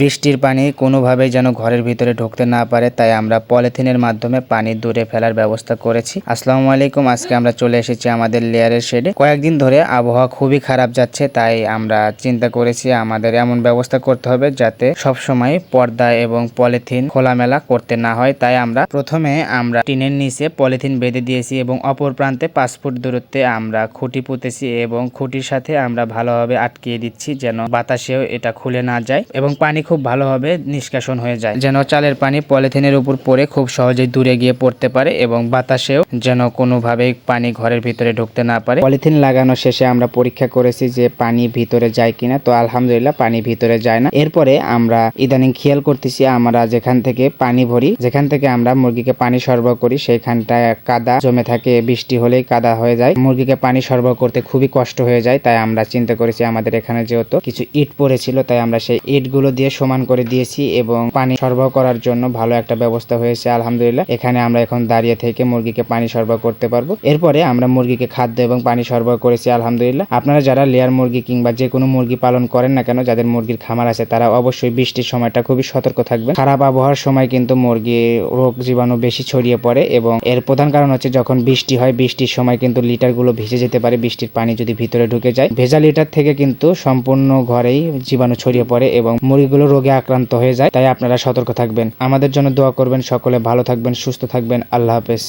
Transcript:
বৃষ্টির পানি কোনোভাবেই যেন ঘরের ভিতরে ঢুকতে না পারে, তাই আমরা পলিথিনের মাধ্যমে পানি দূরে ফেলার ব্যবস্থা করেছি। আসসালামু আলাইকুম, আজকে আমরা চলে এসেছি আমাদের লেয়ারের শেডে। কয়েকদিন ধরে আবহাওয়া খুবই খারাপ যাচ্ছে, তাই আমরা চিন্তা করেছি আমাদের এমন ব্যবস্থা করতে হবে যাতে সব সময় পর্দা এবং পলিথিন খোলামেলা করতে না হয়। তাই আমরা প্রথমে আমরা টিনের নিচে পলিথিন বেঁধে দিয়েছি এবং অপর প্রান্তে পাঁচ ফুট দূরত্বে আমরা খুঁটি পুঁতেছি এবং খুঁটির সাথে আমরা ভালোভাবে আটকিয়ে দিচ্ছি যেন বাতাসেও এটা খুলে না যায় এবং পানি খুব ভালোভাবে নিষ্কাশন হয়ে যায়। যেন চালের পানি পলিথিনের উপর পড়ে খুব সহজেই দূরে গিয়ে পড়তে পারে এবং বাতাসেও যেন কোনোভাবেই পানি ঘরের ভিতরে ঢুকতে না পারে। পলিথিন লাগানো শেষে আমরা পরীক্ষা করেছি যে পানি ভিতরে যায় কিনা। তো আলহামদুলিল্লাহ পানি ভিতরে যায় না। এরপরে আমরা ইদানিং খেয়াল করতেছি আমরা যেখান থেকে পানি ভরি, যেখান থেকে আমরা মুরগিকে পানি সরবরাহ করি সেইখানটায় কাদা জমে থাকে, বৃষ্টি হলেই কাদা হয়ে যায়। মুরগিকে পানি সরবরাহ করতে খুবই কষ্ট হয়ে যায়, তাই আমরা চিন্তা করেছি আমাদের এখানে যেহেতু কিছু ইট পড়েছিল, তাই আমরা সেই ইটগুলো দিয়ে সমান করে দিয়েছি এবং পানি সরবরাহ করার জন্য ভালো একটা ব্যবস্থা হয়েছে, আলহামদুলিল্লাহ। এখানে আমরা এখন দাঁড়িয়ে থেকে মুরগিকে পানি সরবরাহ করতে পারব। এরপরে আমরা মুরগিকে খাদ্য এবং পানি সরবরাহ করেছি, আলহামদুলিল্লাহ। আপনারা যারা লেয়ার মুরগি কিংবা যে কোনো মুরগি পালন করেন না কেন, যাদের মুরগির খামার আছে, তারা অবশ্যই বৃষ্টির সময়টা খুবই সতর্ক থাকবেন। খারাপ আবহাওয়ার সময় কিন্তু মুরগি রোগ জীবাণু বেশি ছড়িয়ে পড়ে এবং এর প্রধান কারণ হচ্ছে যখন বৃষ্টি হয়, বৃষ্টির সময় কিন্তু লিটারগুলো ভিজে যেতে পারে, বৃষ্টির পানি যদি ভিতরে ঢুকে যায়। ভেজা লিটার থেকে কিন্তু সম্পূর্ণ ঘরেই জীবাণু ছড়িয়ে পড়ে এবং মুরগিগুলো রোগে আক্রান্ত হয়ে যায়, তাই আপনারা সতর্ক থাকবেন। আমাদের জন্য দোয়া করবেন সকলে, ভালো থাকবেন, সুস্থ থাকবেন। আল্লাহ হাফেজ।